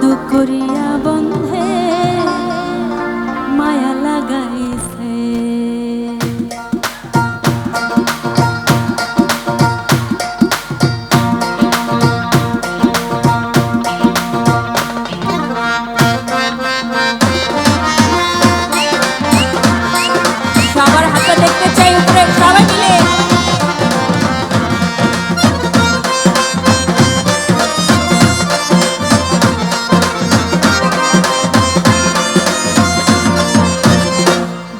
জাদু করিয়া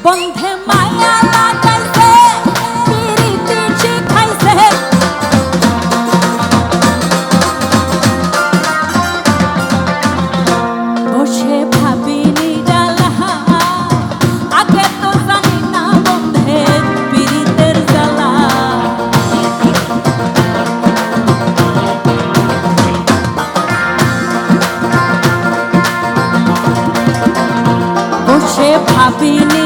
বন্ধে মায়া লাগাইছে পিরিতে শিখাইছে বসে ভাবিনি ডালা আগে তো জানি না বন্ধে পিরিতের জ্বালা। বসে ভাবিনি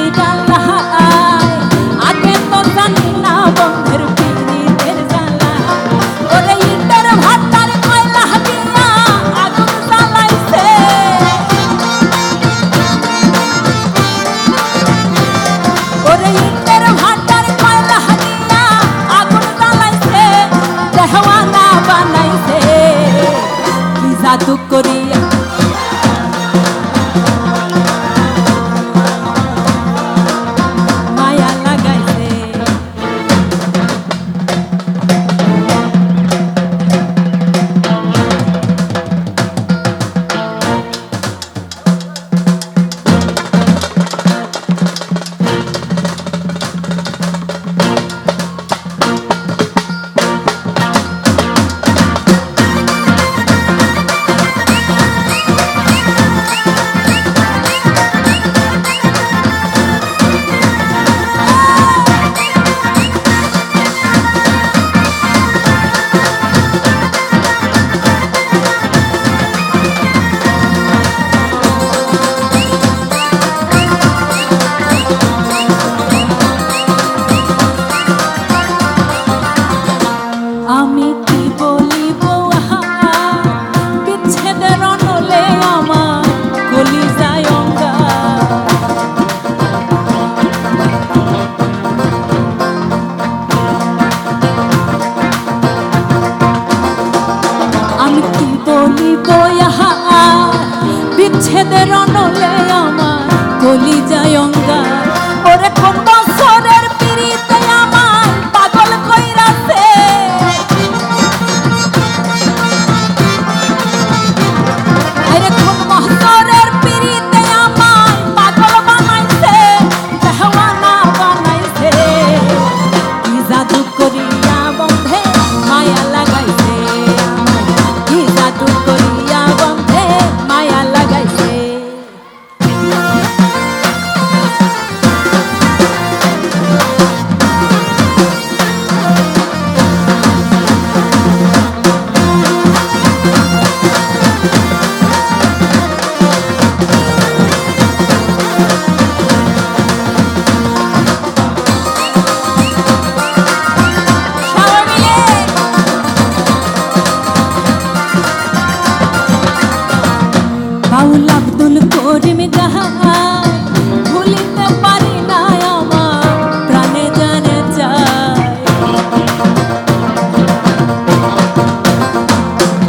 tu corinho. বাউল আব্দুল করিম জাহান ভুলিতে পারি না আমার, প্রাণে জানে চাই।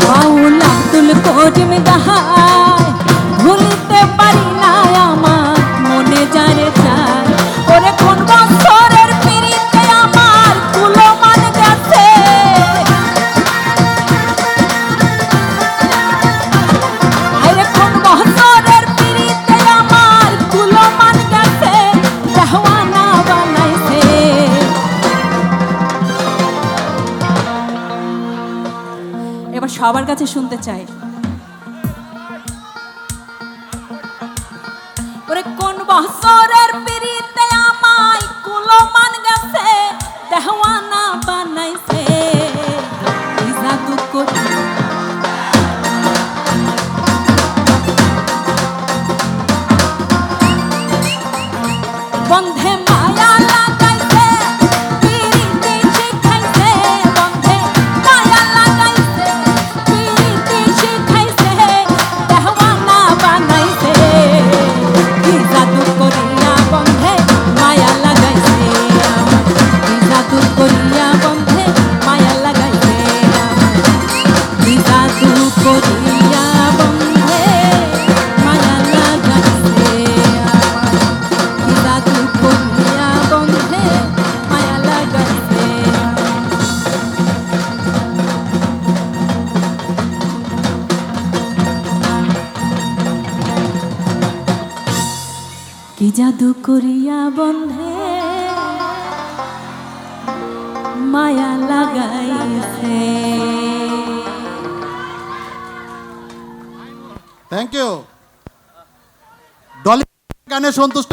বাউল আব্দুল করিম জাহান সবার কাছে শুনতে চাই। জাদু করিয়া বন্ধে মায়া লাগাইছে। থ্যাংক ইউ ডলি গানে সন্তুষ্ট